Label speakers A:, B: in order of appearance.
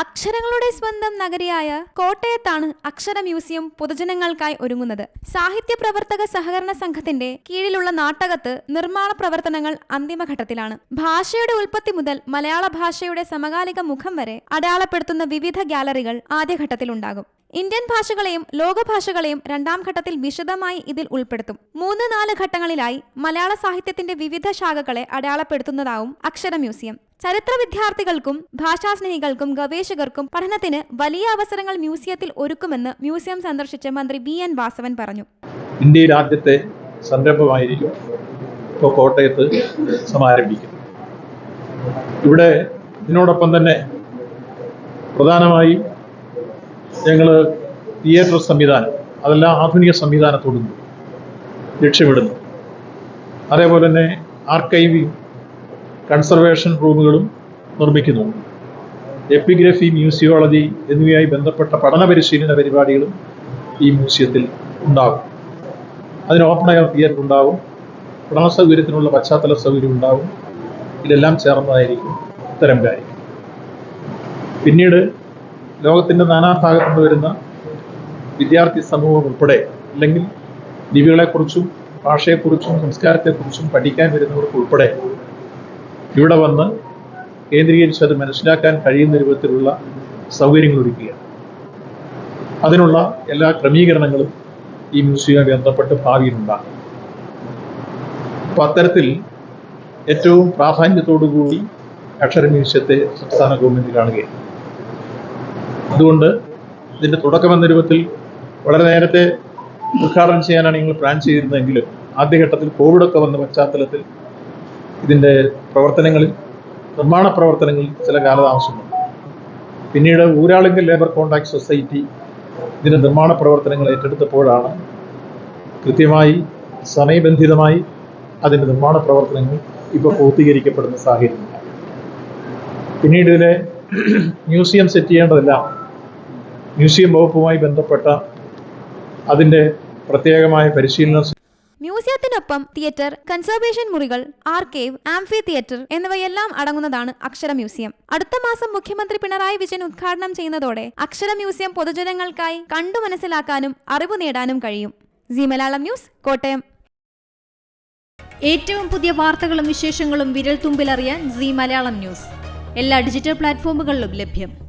A: അക്ഷരങ്ങളുടെ സ്വന്തം നഗരിയായ കോട്ടയത്താണ് അക്ഷര മ്യൂസിയം പൊതുജനങ്ങൾക്കായി ഒരുങ്ങുന്നത്. സാഹിത്യ പ്രവർത്തക സഹകരണ സംഘത്തിന്റെ കീഴിലുള്ള നാട്ടകത്ത് നിർമ്മാണ പ്രവർത്തനങ്ങൾ അന്തിമഘട്ടത്തിലാണ്. ഭാഷയുടെ ഉൽപ്പത്തി മുതൽ മലയാള ഭാഷയുടെ സമകാലിക മുഖം വരെ അടയാളപ്പെടുത്തുന്ന വിവിധ ഗാലറികൾ ആദ്യഘട്ടത്തിലുണ്ടാകും. ഇന്ത്യൻ ഭാഷകളെയും ലോകഭാഷകളെയും രണ്ടാം ഘട്ടത്തിൽ വിശദമായി ഇതിൽ ഉൾപ്പെടുത്തും. മൂന്ന് നാല് ഘട്ടങ്ങളിലായി മലയാള സാഹിത്യത്തിന്റെ വിവിധ ശാഖകളെ അടയാളപ്പെടുത്തുന്നതാവും അക്ഷര മ്യൂസിയം. ചരിത്ര വിദ്യാർത്ഥികൾക്കും ഭാഷാസ്നേഹികൾക്കും ഗവേഷകർക്കും പഠനത്തിന് വലിയ അവസരങ്ങൾ മ്യൂസിയത്തിൽ ഒരുക്കുമെന്ന് മ്യൂസിയം സന്ദർശിച്ച മന്ത്രി ബി എൻ വാസവൻ പറഞ്ഞു.
B: ഇന്ത്യയിൽ ആദ്യത്തെ സംരംഭമായിരിക്കും ഇപ്പോൾ കോട്ടയത്ത് സമാരംഭിക്കും ഇവിടെ ഇതിനോടൊപ്പം തന്നെ പ്രധാനമായും ഞങ്ങൾ തിയേറ്റർ സംവിധാനം അതെല്ലാം ആധുനിക സംവിധാനത്തോടുന്നു ലക്ഷ്യമിടുന്നു. അതേപോലെ തന്നെ ആർക്കൈവിംഗ് കൺസർവേഷൻ റൂമുകളും നിർമ്മിക്കുന്നു. എപ്പിഗ്രഫി മ്യൂസിയോളജി എന്നിവയുമായി ബന്ധപ്പെട്ട പഠന പരിശീലന പരിപാടികളും ഈ മ്യൂസിയത്തിൽ ഉണ്ടാകും. അതിന് ഓപ്പൺ എയർ തിയേറ്റർ ഉണ്ടാവും. പഠന സൗകര്യത്തിനുള്ള പശ്ചാത്തല സൗകര്യം ഉണ്ടാവും. ഇതെല്ലാം ചേർന്നതായിരിക്കും ഇത്തരം കാര്യം പിന്നീട് ലോകത്തിന്റെ നാനാഭാഗത്തു നിന്ന് വരുന്ന വിദ്യാർത്ഥി സമൂഹം ഉൾപ്പെടെ അല്ലെങ്കിൽ ലിപികളെക്കുറിച്ചും ഭാഷയെക്കുറിച്ചും സംസ്കാരത്തെക്കുറിച്ചും പഠിക്കാൻ വരുന്നവർക്ക് ഉൾപ്പെടെ ഇവിടെ വന്ന് കേന്ദ്രീകരിച്ച് അത് മനസ്സിലാക്കാൻ കഴിയുന്ന രൂപത്തിലുള്ള സൗകര്യങ്ങൾ ഒരുക്കുക അതിനുള്ള എല്ലാ ക്രമീകരണങ്ങളും ഈ മ്യൂസിയവുമായി ബന്ധപ്പെട്ട് ഭാവിയിലുണ്ടാകും. അപ്പൊ അത്തരത്തിൽ ഏറ്റവും പ്രാധാന്യത്തോടുകൂടി അക്ഷര മ്യൂസിയത്തെ സംസ്ഥാന ഗവൺമെന്റ് കാണുകയാണ്. അതുകൊണ്ട് ഇതിന്റെ തുടക്കമെന്ന രൂപത്തിൽ വളരെ നേരത്തെ ഉദ്ഘാടനം ചെയ്യാനാണ് ഞങ്ങൾ പ്ലാൻ ചെയ്തിരുന്നതെങ്കിലും ആദ്യഘട്ടത്തിൽ കോവിഡൊക്കെ വന്ന പശ്ചാത്തലത്തിൽ ഇതിന്റെ പ്രവർത്തനങ്ങളിൽ നിർമ്മാണ പ്രവർത്തനങ്ങളിൽ ചില കാലതാമസമുണ്ട്. പിന്നീട് ഊരാളുങ്കൽ ലേബർ കോൺട്രാക്ട് സൊസൈറ്റി ഇതിന്റെ നിർമ്മാണ പ്രവർത്തനങ്ങൾ ഏറ്റെടുത്തപ്പോഴാണ് കൃത്യമായി സമയബന്ധിതമായി അതിന്റെ നിർമ്മാണ പ്രവർത്തനങ്ങൾ ഇപ്പോൾ പൂർത്തീകരിക്കപ്പെടുന്ന സാഹചര്യം. പിന്നീട് ഇതിലെ മ്യൂസിയം സെറ്റ് ചെയ്യേണ്ടതെല്ലാം. മ്യൂസിയം വകുപ്പുമായി ബന്ധപ്പെട്ട അതിന്റെ പ്രത്യേകമായ പരിശീലന
A: മ്യൂസിയത്തിനൊപ്പം തിയേറ്റർ കൺസർവേഷൻ മുറികൾ ആർക്കേവ് ആംഫി തിയേറ്റർ എന്നിവയെല്ലാം അടങ്ങുന്നതാണ് അക്ഷര മ്യൂസിയം. അടുത്ത മാസം മുഖ്യമന്ത്രി പിണറായി വിജയൻ ഉദ്ഘാടനം ചെയ്യുന്നതോടെ അക്ഷര മ്യൂസിയം പൊതുജനങ്ങൾക്കായി കണ്ടു മനസ്സിലാക്കാനും അറിവ് നേടാനും കഴിയും. ജി മലയാളം ന്യൂസ് കോട്ടയം.
C: ഏറ്റവും പുതിയ വാർത്തകളും വിശേഷങ്ങളും വിരൽ തുമ്പിലറിയാൻ സി മലയാളം ന്യൂസ്. എല്ലാ ഡിജിറ്റൽ പ്ലാറ്റ്ഫോമുകളിലും ലഭ്യം.